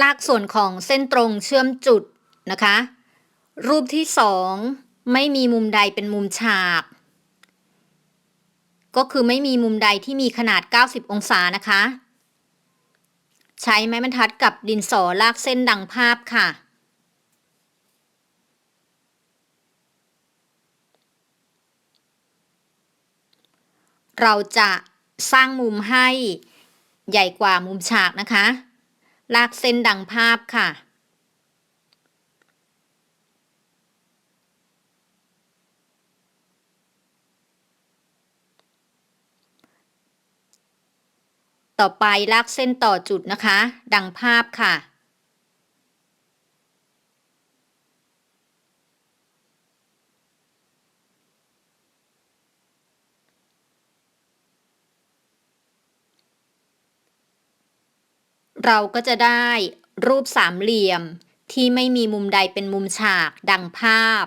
ลากส่วนของเส้นตรงเชื่อมจุดนะคะ รูปที่สองไม่มีมุมใดเป็นมุมฉาก ก็คือไม่มีมุมใดที่มีขนาด 90 องศานะคะ ใช้ไม้บรรทัดกับดินสอลากเส้นดังภาพค่ะ เราจะสร้างมุมให้ใหญ่กว่ามุมฉากนะคะ ลากเส้นดังภาพค่ะ ต่อไปลากเส้นต่อจุดนะคะ ดังภาพค่ะ เราก็จะได้รูปสามเหลี่ยมที่ไม่มีมุมใดเป็นมุมฉากดังภาพ